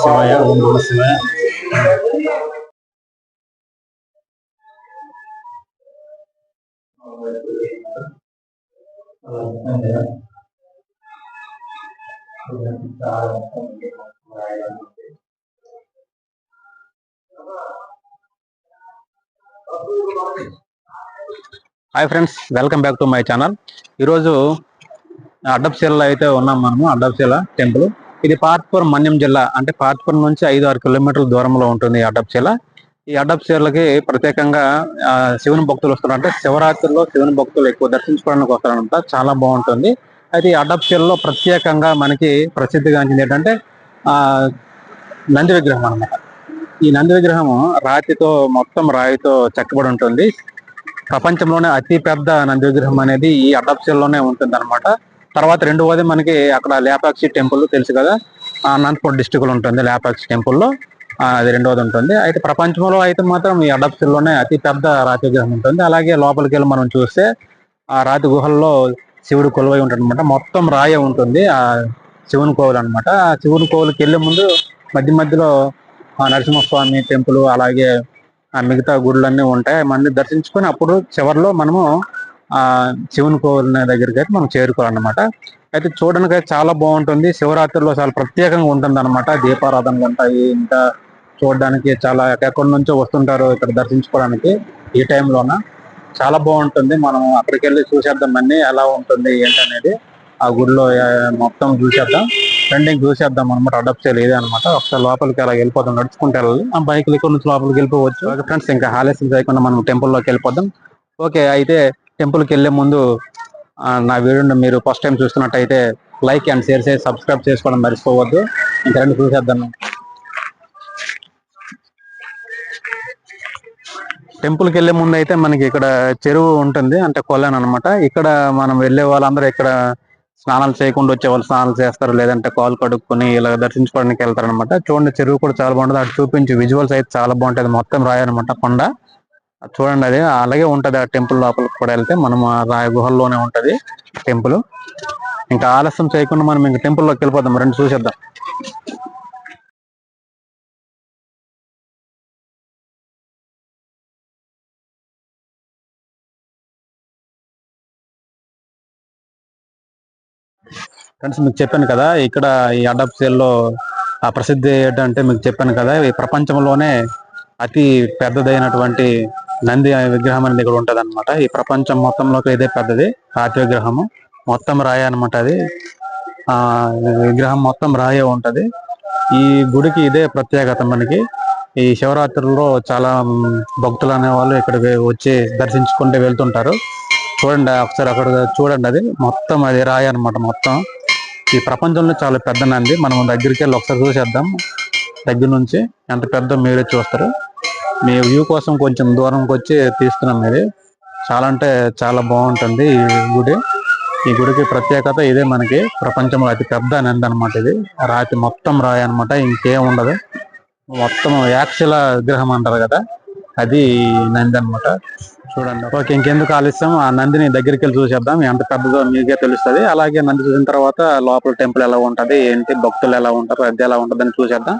శివయ్య ఓం నమ శివాయ Hi friends welcome back to my channel ఈరోజు అడ్డప్శీలలో అయితే ఉన్నాం మనము అడ్డప్శీల టెంపుల్ ఇది పార్ట్పురం మన్యం జిల్లా అంటే పార్ట్పురం నుంచి ఐదు ఆరు కిలోమీటర్ల దూరంలో ఉంటుంది ఈ అడ్డప్శీల ఈ అడ్డప్శీలకి ప్రత్యేకంగా శివుని భక్తులు వస్తారంటే శివరాత్రిలో శివుని భక్తులు ఎక్కువ దర్శించుకోవడానికి వస్తారంట చాలా బాగుంటుంది. అయితే ఈ అడ్డప్శీలలో ప్రత్యేకంగా మనకి ప్రసిద్ధిగాంచింది ఏంటంటే ఆ నంది విగ్రహం అన్నమాట. ఈ నంది విగ్రహం రాతితో మొత్తం రాయితో చెక్కబడి ఉంటుంది ప్రపంచంలోనే అతి పెద్ద నంది విగ్రహం అనేది ఈ అడ్డప్సిల్లోనే ఉంటుంది అనమాట తర్వాత రెండవది మనకి అక్కడ లేపాక్షి టెంపుల్ తెలుసు కదా? ఆ డిస్టిక్లో ఉంటుంది లేపాక్షి టెంపుల్లో. అది రెండవది ఉంటుంది. అయితే ప్రపంచంలో అయితే మాత్రం ఈ అడ్డప్సిల్లోనే అతి పెద్ద రాతి విగ్రహం ఉంటుంది. అలాగే లోపలికి వెళ్ళి మనం చూస్తే ఆ రాతి గుహల్లో శివుడు కొలువై ఉంటుంది అనమాట మొత్తం రాయే ఉంటుంది. ఆ శివుని కోవులు అనమాట ఆ శివుని కోవులకి వెళ్ళే ముందు మధ్య మధ్యలో నరసింహస్వామి టెంపుల్ అలాగే ఆ మిగతా గుడులన్నీ ఉంటాయి. మన దర్శించుకొని అప్పుడు చివరిలో మనము ఆ శివుని కోవిల దగ్గరికి అయితే మనం చేరుకోవాలన్నమాట. అయితే చూడడానికి అయితే చాలా బాగుంటుంది. శివరాత్రిలో చాలా ప్రత్యేకంగా ఉంటుంది అనమాట దీపారాధనలు ఉంటాయి ఇంకా చూడడానికి చాలా ఎక్కడి నుంచో వస్తుంటారు ఇక్కడ దర్శించుకోవడానికి ఈ టైంలోన. చాలా బాగుంటుంది. మనం అక్కడికి వెళ్ళి చూసేద్దాం అన్ని ఎలా ఉంటుంది ఏంటనేది. ఆ గుడిలో మొత్తం చూసేద్దాం. ట్రెండింగ్ చూసేద్దాం అనమాట అడాప్ట్ ఇదే అనమాట ఒకసారి లోపలికి అలా వెళ్ళిపోదాం నడుచుకుంటూ వెళ్ళాలి. ఆ బైక్ ఇక్కడ నుంచి లోపలికి వెళ్ళిపోవచ్చు. ఫ్రెండ్స్ ఇంకా హాలేసింగ్ చేయకుండా మనం టెంపుల్లోకి వెళ్ళిపోదాం. ఓకే అయితే టెంపుల్కి వెళ్ళే ముందు నా వీడియోని మీరు ఫస్ట్ టైం చూస్తున్నట్టయితే లైక్ అండ్ షేర్ చేసి సబ్స్క్రైబ్ చేసుకోవడం మర్చిపోవద్దు. ఇంకా రెండు చూసేద్దాం. టెంపుల్కి ముందు అయితే మనకి ఇక్కడ చెరువు ఉంటుంది అంటే కొలను అనమాట ఇక్కడ మనం వెళ్ళే వాళ్ళందరూ ఇక్కడ స్నానాలు చేయకుండా వచ్చే వాళ్ళు స్నానాలు చేస్తారు లేదంటే కాలు కడుక్కొని ఇలా దర్శించుకోవడానికి వెళ్తారు అనమాట చూడండి చెరువు కూడా చాలా బాగుంటుంది. అటు చూపించి విజువల్స్ అయితే చాలా బాగుంటుంది మొత్తం రాయనమాట కొండ. అది చూడండి అది. అలాగే ఉంటది ఆ టెంపుల్ లోపలికి కూడా వెళ్తే మనం ఆ గుహల్లోనే ఉంటది టెంపుల్. ఇంకా ఆలస్యం చేయకుండా మనం ఇంకా టెంపుల్లోకి వెళ్ళిపోదాం. రెండు చూసేద్దాం. ఫ్రెండ్స్ మీకు చెప్పాను కదా ఇక్కడ ఈ అడాప్సేల్లో ఆ ప్రసిద్ధి ఏంటంటే మీకు చెప్పాను కదా ఈ ప్రపంచంలోనే అతి పెద్దదైనటువంటి నంది విగ్రహం అనేది ఇక్కడ ఉంటుంది అనమాట ఈ ప్రపంచం మొత్తంలోకి ఇదే పెద్దది రాతి విగ్రహము. మొత్తం రాయి అనమాట అది. ఆ విగ్రహం మొత్తం రాయే ఉంటది. ఈ గుడికి ఇదే ప్రత్యేకత మనకి. ఈ శివరాత్రుల్లో చాలా భక్తులు అనేవాళ్ళు ఇక్కడ ఇక్కడికి వచ్చి దర్శించుకుంటూ వెళ్తుంటారు. చూడండి ఒకసారి అక్కడ చూడండి అది. మొత్తం అది రాయి అనమాట మొత్తం. ఈ ప్రపంచంలో చాలా పెద్ద నంది మనం దగ్గరికి వెళ్ళి ఒకసారి చూసేద్దాం. దగ్గర నుంచి ఎంత పెద్ద మీరే చూస్తారు. మీ వ్యూ కోసం కొంచెం దూరంకి వచ్చి తీస్తున్నాం ఇది చాలా అంటే చాలా బాగుంటుంది ఈ గుడి. ఈ గుడికి ప్రత్యేకత ఇదే మనకి. ప్రపంచంలో అతి పెద్ద నంది అనమాట ఇది. రాతి మొత్తం రాయి అనమాట ఇంకేం ఉండదు. మొత్తం యాక్షల విగ్రహం అంటారు కదా. అది నంది అన్నమాట. చూడండి. ఓకే ఇంకెందుకు ఆలస్యం? ఆ నందిని దగ్గరికి వెళ్ళి చూసేద్దాం. ఎంత పెద్దదో మీకే తెలుస్తుంది. అలాగే నంది చూసిన తర్వాత లోపల టెంపుల్ ఎలా ఉంటది ఏంటి భక్తులు ఎలా ఉంటారు అది ఎలా ఉంటుంది అని చూసేద్దాం.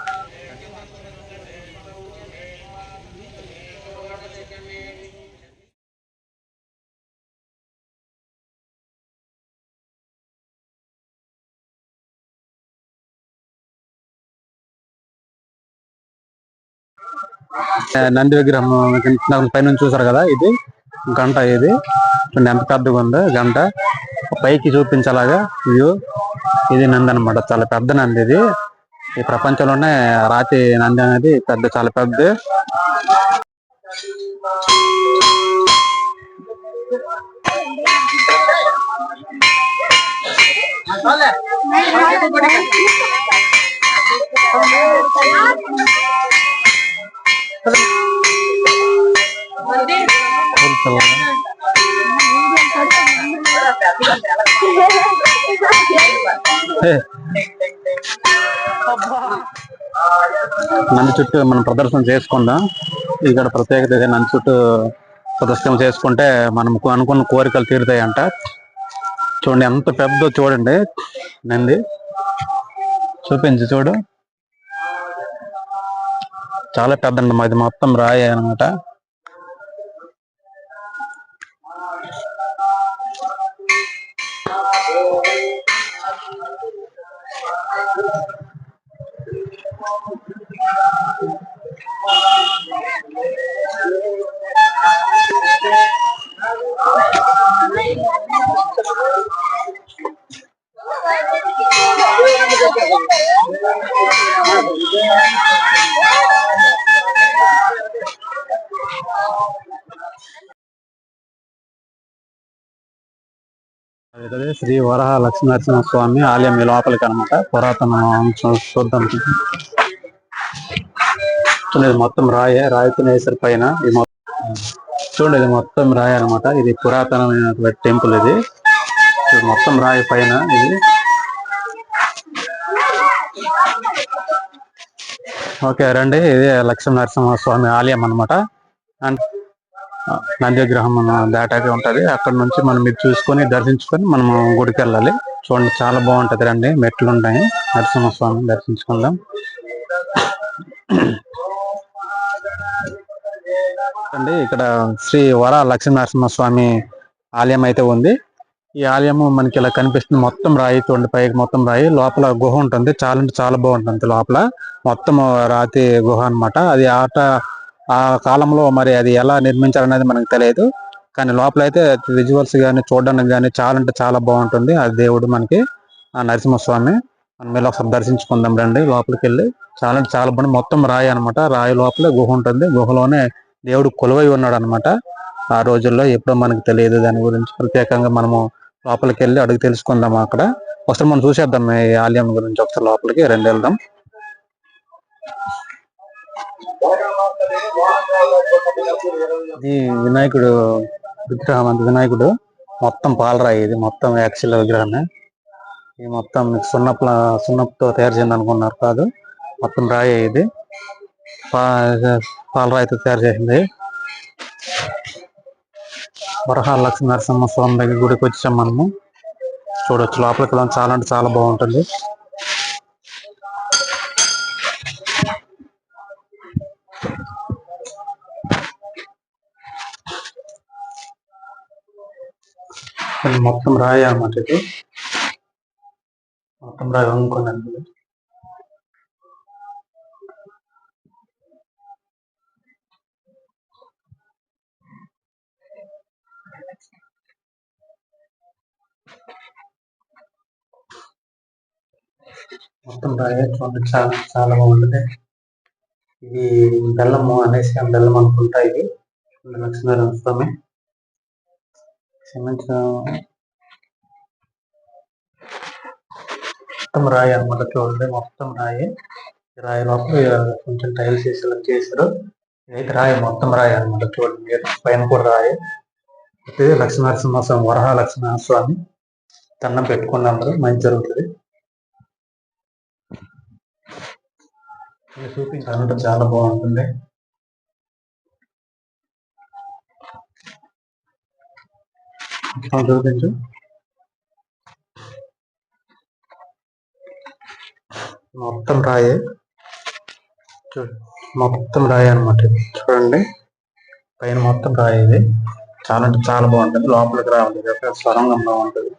నంది విగ్రహం పైనుంచి పైన చూసారు కదా ఇది? గంట ఇది. చూడండి ఎంత పెద్దగా ఉందో గంట. పైకి చూపించేలాగా వ్యూ. ఇది నంది అనమాట చాలా పెద్ద నంది ఇది. ఈ ప్రపంచంలోనే రాతి నంది అనేది పెద్ద చాలా పెద్ద. నంది చుట్టూ మనం ప్రదర్శన చేసుకుందాం. ఇక్కడ ప్రత్యేకత ఇదే నంది చుట్టూ ప్రదర్శన చేసుకుంటే మనం అనుకున్న కోరికలు తీరుతాయంట. చూడండి ఎంత పెద్ద చూడండి నంది. చూపించి చూడు. చాలా పెద్ద అండి మాది. మొత్తం రాయి అనమాట శ్రీ వరహ లక్ష్మీనరసింహ స్వామి ఆలయం ఈ లోపలికి అనమాట పురాతన చూద్దాం. చూడండి ఇది మొత్తం రాయే రాయితో వేసారు పైన ఇది చూడండి ఇది మొత్తం రాయి అనమాట ఇది పురాతనమైన టెంపుల్ ఇది. మొత్తం రాయి పైన ఇది. ఓకే రండి. ఇది లక్ష్మీ నరసింహ స్వామి ఆలయం అనమాట నంది విగ్రహం మన దాటాకే ఉంటది. అక్కడ నుంచి మనం ఇది చూసుకొని దర్శించుకొని మనం గుడికి వెళ్ళాలి. చూడండి చాలా బాగుంటది. రండి మెట్లు ఉంటాయి. నరసింహస్వామి దర్శించుకుందాం. అండి ఇక్కడ శ్రీ వర లక్ష్మీనరసింహస్వామి ఆలయం అయితే ఉంది. ఈ ఆలయము మనకి ఇలా కనిపిస్తుంది. మొత్తం రాయి చూడండి పైకి మొత్తం రాయి. లోపల గుహ ఉంటుంది. చాలా అంటే చాలా బాగుంటుంది లోపల. మొత్తం రాతి గుహ అన్నమాట. అది ఆట ఆ కాలంలో మరి అది ఎలా నిర్మించాలనేది మనకు తెలియదు. కానీ లోపల అయితే విజువల్స్ కానీ చూడడానికి కానీ చాలా అంటే చాలా బాగుంటుంది. ఆ దేవుడు మనకి ఆ నరసింహస్వామి. మనం వెళ్ళి ఒకసారి దర్శించుకుందాం రండి లోపలికి వెళ్ళి చాలా అంటే చాలా బాగుంది మొత్తం రాయి అన్నమాట. రాయి లోపల గుహ ఉంటుంది. గుహలోనే దేవుడు కొలువై ఉన్నాడు అనమాట ఆ రోజుల్లో ఎప్పుడో మనకు తెలియదు దాని గురించి. ప్రత్యేకంగా మనము లోపలికి వెళ్ళి అడుగు తెలుసుకుందాం అక్కడ. ఒకసారి మనం చూసేద్దాం ఈ ఆలయం గురించి. ఒకసారి లోపలికి రెండు వెళ్దాం. ఇది వినాయకుడు విగ్రహం అంత వినాయకుడు మొత్తం పాలరాయి ఇది. మొత్తం యాక్సిల్ విగ్రహమే. ఇది మొత్తం సున్నపు సున్నపుతో తయారు చేయండి అనుకున్నారు. కాదు మొత్తం రాయి ఇది. పా- పాలరాయితో తయారు చేసింది. వరహాల లక్ష్మీ నరసింహ స్వామి దగ్గర గుడికి వచ్చాం మనము. చూడొచ్చు లోపలికి వెళ్ళడం చాలా అంటే చాలా బాగుంటుంది. మొత్తం రాయి అన్నమాట ఇది. మొత్తం రాయి আনবো మొత్తం రాయి చూడండి చాలా చాలా బాగుంటుంది. ఇది బెల్లము అనేసి బెల్లం అనుకుంటా ఇది. లక్ష్మీనారాయణ స్వామి సిమెంట్ మొత్తం రాయి అనమాట చూడండి మొత్తం రాయి. రాయి లోపల కొంచెం టైల్స్ వేసి చేశారు. ఇదైతే రాయి మొత్తం రాయి అనమాట చూడండి మీరు పైన కూడా రాయి. అయితే లక్ష్మీనరసింహస్వామి వరహ లక్ష్మీనరసింహ స్వామి దండం పెట్టుకున్న మంచి జరుగుతుంది. చూపించాలంటే చాలా బాగుంటుంది. చూపించు. మొత్తం రాయే. మొత్తం రాయి అనమాట చూడండి పైన మొత్తం రాయి ఇది. చాలా అంటే చాలా బాగుంటుంది. లోపలికి రావాలి ఒక స్వరంగంలో ఉంటుంది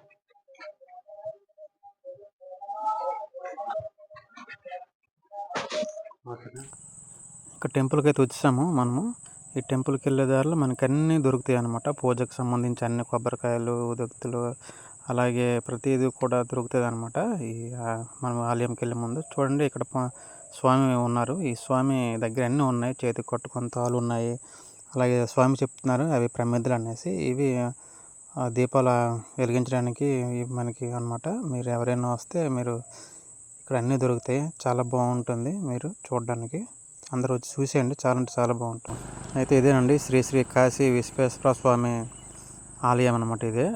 ఇక్కడ టెంపుల్కి అయితే వచ్చాము మనము. ఈ టెంపుల్కి వెళ్ళే దారిలో మనకి అన్నీ దొరుకుతాయి అన్నమాట. పూజకు సంబంధించి అన్ని కొబ్బరికాయలు ఉదక్తులు అలాగే ప్రతిదీ కూడా దొరుకుతుంది అనమాట ఈ మనం ఆలయంకి వెళ్ళే ముందు. చూడండి ఇక్కడ స్వామి ఉన్నారు. ఈ స్వామి దగ్గర అన్నీ ఉన్నాయి. చేతికి కొట్టుకొని తాళ్ళు ఉన్నాయి. అలాగే స్వామి చెప్తున్నారు అవి ప్రమిదలు అనేసి. ఇవి దీపాలు దీపాల వెలిగించడానికి మనకి అన్నమాట. మీరు ఎవరైనా వస్తే మీరు ఇక్కడ అన్నీ దొరుకుతాయి. చాలా బాగుంటుంది మీరు చూడడానికి. అందరూ వచ్చి చూసేయండి. చాలా అంటే చాలా బాగుంటుంది. అయితే ఇదేనండి శ్రీ శ్రీ కాశీ విశ్వేశ్వర స్వామి ఆలయం అనమాట ఇదే.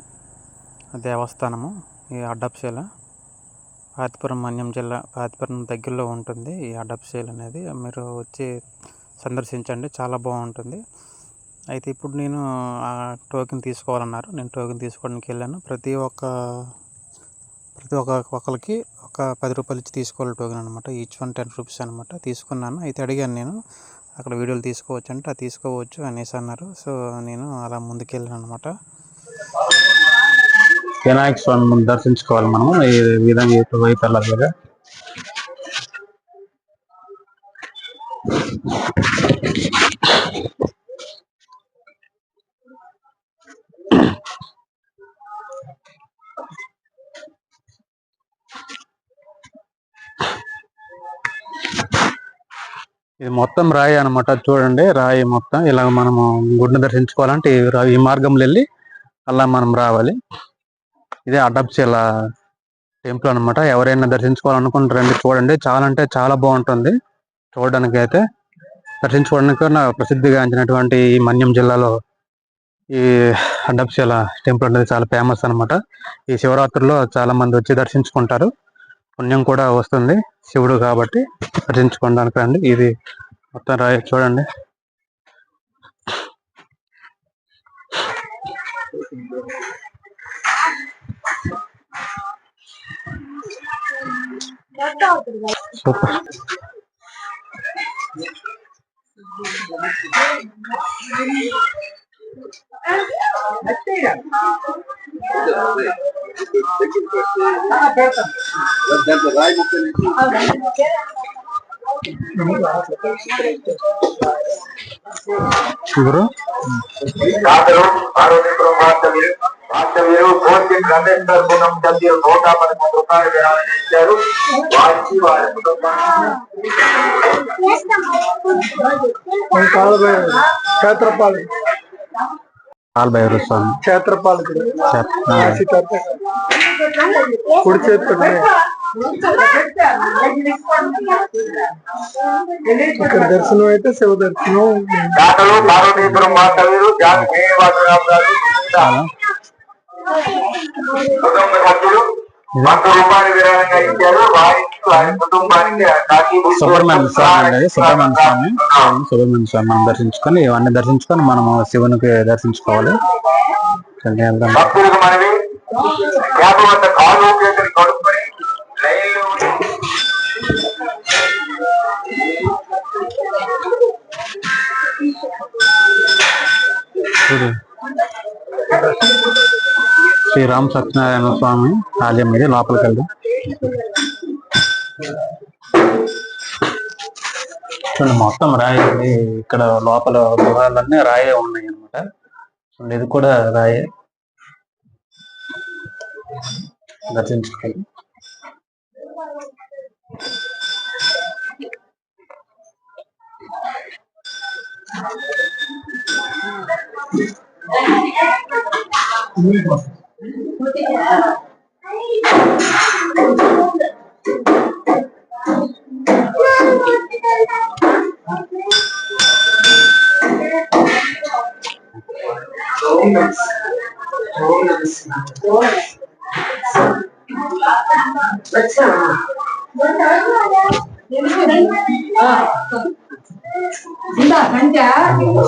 దేవస్థానము ఈ అడ్డప్శీల పాతిపురం మన్యం జిల్లా పాతిపురం దగ్గరలో ఉంటుంది ఈ అడప్సేల్ అనేది. మీరు వచ్చి సందర్శించండి చాలా బాగుంటుంది. అయితే ఇప్పుడు నేను ఆ టోకెన్ తీసుకోవాలన్నారు. నేను టోకెన్ తీసుకోవడానికి వెళ్ళాను. ప్రతి ఒక్క ప్రతి ఒక్క ఒకరికి ఒక పది రూపాయలు ఇచ్చి తీసుకోవాలి టోకెన్ అనమాట ఈచ్ వన్ టెన్ రూపీస్ అనమాట తీసుకున్నాను. అయితే అడిగాను నేను అక్కడ వీడియోలు తీసుకోవచ్చు అంటే అది తీసుకోవచ్చు అనేసి అన్నారు. సో నేను అలా ముందుకెళ్ళాను అనమాట వినాయక స్వామి దర్శించుకోవాలి మనం ఈ విధంగా ఇటు వైపు వెళ్ళాలి కదా ఇది మొత్తం రాయి అన్నమాట. చూడండి రాయి మొత్తం. ఇలా మనము గుడిని దర్శించుకోవాలంటే ఈ ఈ మార్గంలో వెళ్ళి అలా మనం రావాలి. ఇదే అడప్సిల టెంపుల్ అన్నమాట. ఎవరైనా దర్శించుకోవాలనుకుంటారండి చూడండి. చాలా అంటే చాలా బాగుంటుంది. చూడడానికి అయితే దర్శించుకోవడానికి నా ప్రసిద్ధిగాంచినటువంటి ఈ మన్యం జిల్లాలో ఈ అడప్సిల టెంపుల్ అనేది చాలా ఫేమస్ అన్నమాట. ఈ శివరాత్రిలో చాలా మంది వచ్చి దర్శించుకుంటారు. పుణ్యం కూడా వస్తుంది శివుడు కాబట్టి దర్శించుకోవడానికి రండి. ఇది మొత్తం రాయి చూడండి. సూపర్ గురు దాతలు పార్వతీపురం వాస్తవ్యులు వాస్తవ్యులు కోర్టు రమేష్ గుణం సభ్యులు నూట పదకొండు రూపాయలు విరాళం ఇచ్చారు. వారికి వారి కుటుంబానికి స్వామి. క్షేత్రపాలకుడు కుడి ఇక్కడ దర్శనం అయితే శివ దర్శనం. కుటుంబ సభ్యులు వంద రూపాయలు విరాళంగా ఇచ్చారు. వారికి వారి కుటుంబానికి కాకి సుబ్రహ్మణ్య స్వామి అండి సుబ్రహ్మణ్య స్వామి. సుబ్రహ్మణ్య స్వామి మనం దర్శించుకొని ఇవన్నీ దర్శించుకొని మనము శివునికి దర్శించుకోవాలి. సరే, వెళ్దాం. భక్తులకు మనవి. యాభ వద్ద కాలు చేతులు కడుక్కొని లైన్లో ఉండి చూడు. శ్రీ రామ్ సత్యనారాయణ స్వామి ఆలయం ఇది లోపలికి వెళ్దాం. చూడండి మొత్తం రాయి ఇక్కడ లోపల గుహాలన్నీ రాయే ఉన్నాయి అనమాట చూడండి ఇది కూడా రాయే. దర్శించుకోవాలి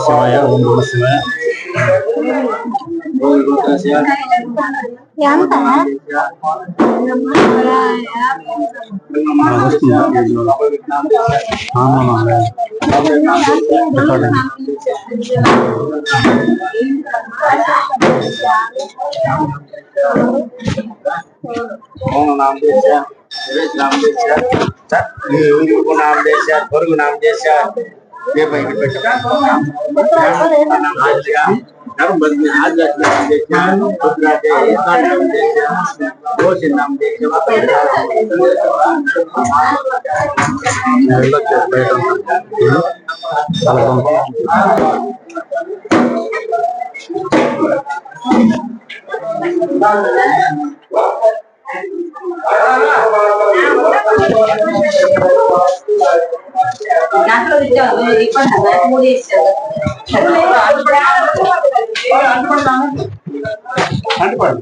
Saya undur saya. అవును నామ చేశా వివేక్ నామ చేశా సార్ ఇంకొక నామ చేశా పొరుగు నామ చేశా ఏ పైకి పెట్టా नाम देशा ये भाई के बेटा आज का नरम बद में आज का नाम देशा पुत्रा के इसका नाम देशा दो से नाम देशा వెళ్ళొచ్చు, బయట ఉంటాం. చాలా బాగుంది. దాంట్లో ఇచ్చారు ఇబ్బంది మూడు ఇచ్చారు అంటుపడతాను అంటుపడు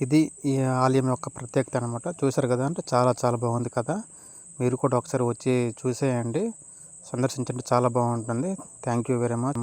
ఇది ఈ ఆలయం యొక్క ప్రత్యేకత అనమాట చూసారు కదా అంటే చాలా చాలా బాగుంది కదా మీరు కూడా ఒకసారి వచ్చి చూసేయండి. సందర్శించండి. చాలా బాగుంటుంది. Thank you very much